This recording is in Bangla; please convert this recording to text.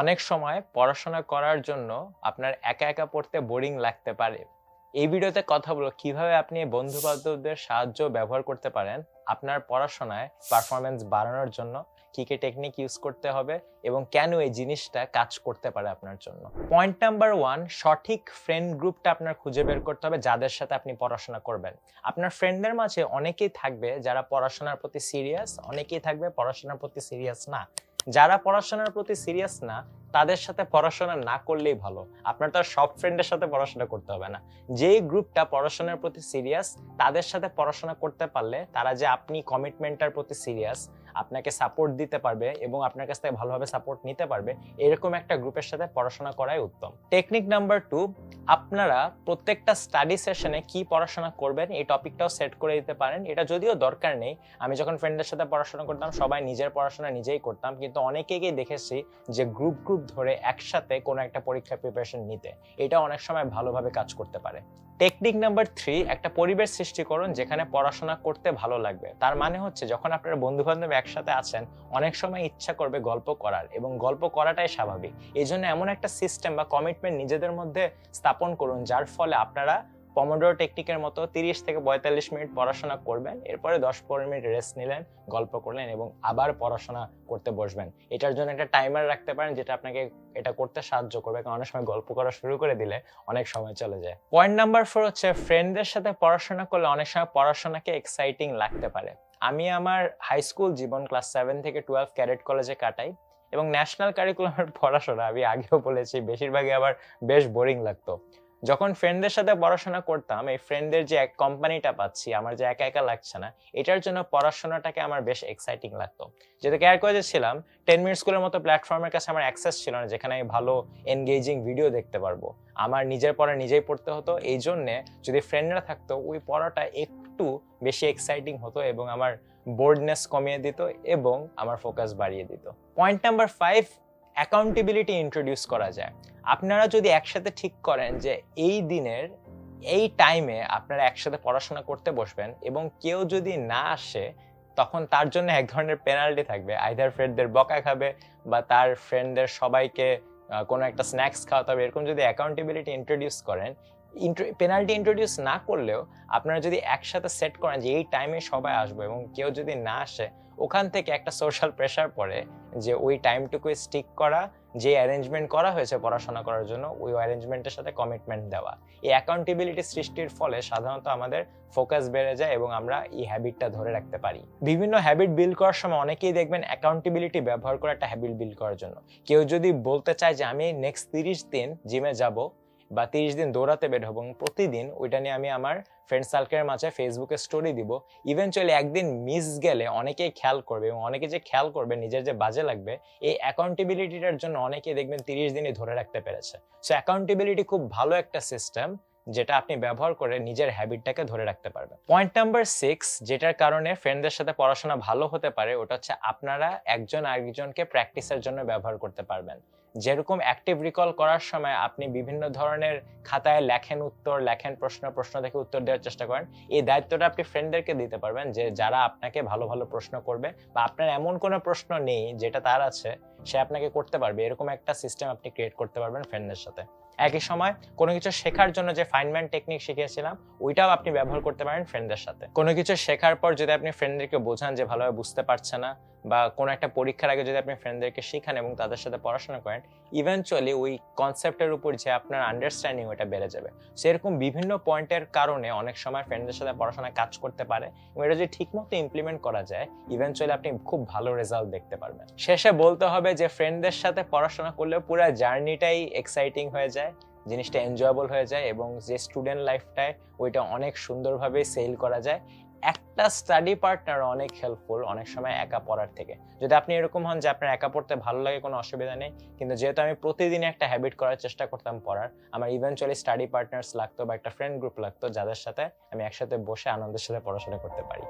অনেক সময় পড়াশোনা করার জন্য আপনার একা একা পড়তে বোরিং লাগতে পারে। এই ভিডিওতে কথা বলব কীভাবে আপনি বন্ধু বান্ধবদের সাহায্য ব্যবহার করতে পারেন আপনার পড়াশোনায় পারফরমেন্স বাড়ানোর জন্য, কি কি টেকনিক ইউজ করতে হবে এবং কেন এই জিনিসটা কাজ করতে পারে আপনার জন্য। পয়েন্ট নাম্বার ওয়ান সঠিক ফ্রেন্ড গ্রুপটা আপনার খুঁজে বের করতে হবে যাদের সাথে আপনি পড়াশোনা করবেন। আপনার ফ্রেন্ডদের মাঝে অনেকেই থাকবে যারা পড়াশোনার প্রতি সিরিয়াস অনেকেই থাকবে পড়াশোনার প্রতি সিরিয়াস না। যারা পড়াশোনার প্রতি সিরিয়াস না, তাদের সাথে পড়াশোনা না করলেই ভালো। আপনার তো সব ফ্রেন্ডের সাথে পড়াশোনা করতে হবে না। যেই গ্রুপটা পড়াশোনার প্রতি সিরিয়াস তাদের সাথে পড়াশোনা করতে পারলে তারা যে আপনি কমিটমেন্টটার প্রতি সিরিয়াস আপনাকে সাপোর্ট দিতে পারবে এবং আপনার কাছ থেকে ভালোভাবে সাপোর্ট নিতে পারবে, এরকম একটা গ্রুপের সাথে পড়াশোনা করাই উত্তম। টেকনিক নাম্বার টু আপনারা প্রত্যেকটা স্টাডি সেশনে কি পড়াশোনা করবেন এই টপিকটাও সেট করে দিতে পারেন। এটা যদিও দরকার নেই, আমি যখন ফ্রেন্ডের সাথে পড়াশোনা করতাম, সবাই নিজের পড়াশোনা নিজেই করতাম, কিন্তু অনেকেই দেখেছি যে গ্রুপ গ্রুপ ধরে একসাথে কোনো একটা পরীক্ষার প্রিপারেশন নিতে, এটা অনেক সময় ভালোভাবে কাজ করতে পারে। টেকনিক নাম্বার থ্রি, একটা পরিবেশ সৃষ্টি করুন যেখানে পড়াশোনা করতে ভালো লাগবে। তার মানে হচ্ছে যখন আপনারা বন্ধু বান্ধব একসাথে আছেন, অনেক সময় ইচ্ছা করবে গল্প করার এবং গল্প করাটাই স্বাভাবিক। এই জন্য এমন একটা সিস্টেম বা কমিটমেন্ট নিজেদের মধ্যে স্থাপন করুন যার ফলে আপনারা পমোডোর টেকনিকের মতো তিরিশ থেকে পঁয়তাল্লিশ মিনিট পড়াশোনা করবেন, এরপরে দশ পনেরো মিনিট রেস্ট নিলেন, গল্প করলেন এবং আবার পড়াশোনা করতে বসবেন। এটার জন্য একটা টাইমার রাখতে পারেন যেটা আপনাকে এটা করতে সাহায্য করবে, কারণ অনেক সময় গল্প করা শুরু করে দিলে অনেক সময় চলে যায়। পয়েন্ট নাম্বার ফোর হচ্ছে ফ্রেন্ডদের সাথে পড়াশোনা করলে অনেক সময় পড়াশোনাকে এক্সাইটিং লাগতে পারে। আমি আমার হাই স্কুল জীবন ক্লাস সেভেন থেকে টুয়েলভ ক্যারেট কলেজে কাটাই এবং ন্যাশনাল কারিকুলামের পড়াশোনা আমি আগেও বলেছি, বেশিরভাগই আবার বেশ বোরিং লাগতো। যখন ফ্রেন্ডদের সাথে পড়াশোনা করতাম, এই ফ্রেন্ডদের যে এক কোম্পানিটা পাচ্ছি, আমার যে একা একা লাগছে না, এটার জন্য পড়াশোনাটাকে আমার বেশ এক্সাইটিং লাগতো। যেহেতু কেয়ার করে ছিলাম টেন মিনিট স্কুলের মতো প্ল্যাটফর্মের কাছে আমার অ্যাক্সেস ছিল না, যেখানে আমি ভালো এনগেজিং ভিডিও দেখতে পারব। আমার নিজের পড়া নিজেই পড়তে হতো, এই জন্যে যদি ফ্রেন্ডরা থাকতো, ওই পড়াটা একটু বেশি এক্সাইটিং হতো এবং আমার বোর্ডনেস কমিয়ে দিত এবং আমার ফোকাস বাড়িয়ে দিত। Point number five accountability introduce করা যায়। আপনারা যদি একসাথে ঠিক করেন যে এই দিনের, এই টাইমে আপনারা একসাথে পড়াশোনা করতে বসবেন এবং কেউ যদি না আসে, তখন তার জন্য এক ধরনের পেনাল্টি থাকবে। আইদার ফ্রেন্ডদের বকা খাবে বা তার ফ্রেন্ডদের সবাইকে কোনো একটা স্ন্যাক্স খাওয়াতে হবে, এরকম যদি অ্যাকাউন্টেবিলিটি ইন্ট্রোডিউস করেন পেনাল্টি ইন্ট্রোডিউস না করলেও আপনারা যদি একসাথে সেট করেন যে এই টাইমে সবাই আসবে এবং কেউ যদি না আসে, ওখান থেকে একটা সোশ্যাল প্রেশার পড়ে যে ওই টাইমটুকু স্টিক করা, যে অ্যারেঞ্জমেন্ট করা হয়েছে পড়াশোনা করার জন্য, ওই অ্যারেঞ্জমেন্টের সাথে কমিটমেন্ট দেওয়া। এই অ্যাকাউন্টেবিলিটি সৃষ্টির ফলে সাধারণত আমাদের ফোকাস বেড়ে যায় এবং আমরা এই হ্যাবিটটা ধরে রাখতে পারি। বিভিন্ন হ্যাবিট বিল্ড করার সময় অনেকেই দেখবেন অ্যাকাউন্টেবিলিটি ব্যবহার করে একটা হ্যাবিট বিল্ড করার জন্য। কেউ যদি বলতে চায় যে আমি নেক্সট তিরিশ দিন জিমে যাব বা তিরিশ দিন দৌড়াতে বের হব প্রতিদিন ওইটা নিয়ে আমি আমার ফ্রেন্ড সার্কেলের মাঝে ফেসবুকে স্টোরি দিব। ইভেনচুয়ালি একদিন মিস গেলে অনেকেই খেয়াল করবে এবং অনেকে যে খেয়াল করবে, নিজের যে বাজে লাগবে, এই অ্যাকাউন্টেবিলিটিটার জন্য অনেকে দেখবেন তিরিশ দিনই ধরে রাখতে পেরেছে। সো অ্যাকাউন্টেবিলিটি খুব ভালো একটা সিস্টেম যেটা আপনি ব্যবহার করে নিজের হ্যাবিটটাকে ধরে রাখতে পারবেন। পয়েন্ট নাম্বার সিক্স যেটার কারণে ফ্রেন্ডদের সাথে পড়াশোনা ভালো হতে পারে, ওটা হচ্ছে আপনারা একজন আরেকজনকে প্র্যাকটিসের জন্য ব্যবহার করতে পারবেন। যেরকম অ্যাক্টিভ রিকল করার সময় আপনি বিভিন্ন ধরনের খাতায় লেখেন উত্তর, লেখেন প্রশ্ন প্রশ্ন থেকে উত্তর দেওয়ার চেষ্টা করেন, এই দায়িত্বটা আপনি ফ্রেন্ডদেরকে দিতে পারবেন যে যারা আপনাকে ভালো ভালো প্রশ্ন করবে বা আপনার এমন কোনো প্রশ্ন নেই যেটা তার আছে, সে আপনাকে করতে পারবে। এরকম একটা সিস্টেম আপনি ক্রিয়েট করতে পারবেন ফ্রেন্ডদের সাথে। একই সময় কোনো কিছু শেখার জন্য যে ফাইনম্যান টেকনিক শিখিয়েছিলাম, ওইটাও আপনি ব্যবহার করতে পারেন ফ্রেন্ডদের সাথে। কোনো কিছু শেখার পর যদি আপনি ফ্রেন্ডদেরকে বোঝান যে ভালোভাবে বুঝতে পারছে না বা কোনো একটা পরীক্ষার আগে যদি আপনি ফ্রেন্ডদেরকে শেখান এবং তাদের সাথে পড়াশোনা করেন ইভেনচুয়ালি ওই কনসেপ্টের উপর যে আপনার আন্ডারস্ট্যান্ডিং ওটা বেড়ে যাবে। সেরকম বিভিন্ন পয়েন্টের কারণে অনেক সময় ফ্রেন্ডদের সাথে পড়াশোনা কাজ করতে পারে এবং এটা যদি ঠিকমতো ইমপ্লিমেন্ট করা যায় ইভেনচুয়ালি আপনি খুব ভালো রেজাল্ট দেখতে পারবেন। শেষে বলতে হবে যে ফ্রেন্ডদের সাথে পড়াশোনা করলে পুরো জার্নিটাই এক্সাইটিং হয়ে যায়, জিনিসটা এনজয়েবল হয়ে যায় এবং যে স্টুডেন্ট লাইফটায় ওইটা অনেক সুন্দরভাবে সেল করা যায় একটা স্টাডি পার্টনার অনেক হেল্পফুল অনেক সময় একা পড়ার থেকে। যদি আপনি এরকম হন যে আপনার একা পড়তে ভালো লাগে, কোনো অসুবিধা নেই, কিন্তু যেহেতু আমি প্রতিদিন একটা হ্যাবিট করার চেষ্টা করতাম পড়ার, আমার ইভেনচুয়ালি স্টাডি পার্টনার্স লাগতো বা একটা ফ্রেন্ড গ্রুপ লাগতো, যাদের সাথে আমি একসাথে বসে আনন্দের সাথে পড়াশোনা করতে পারি।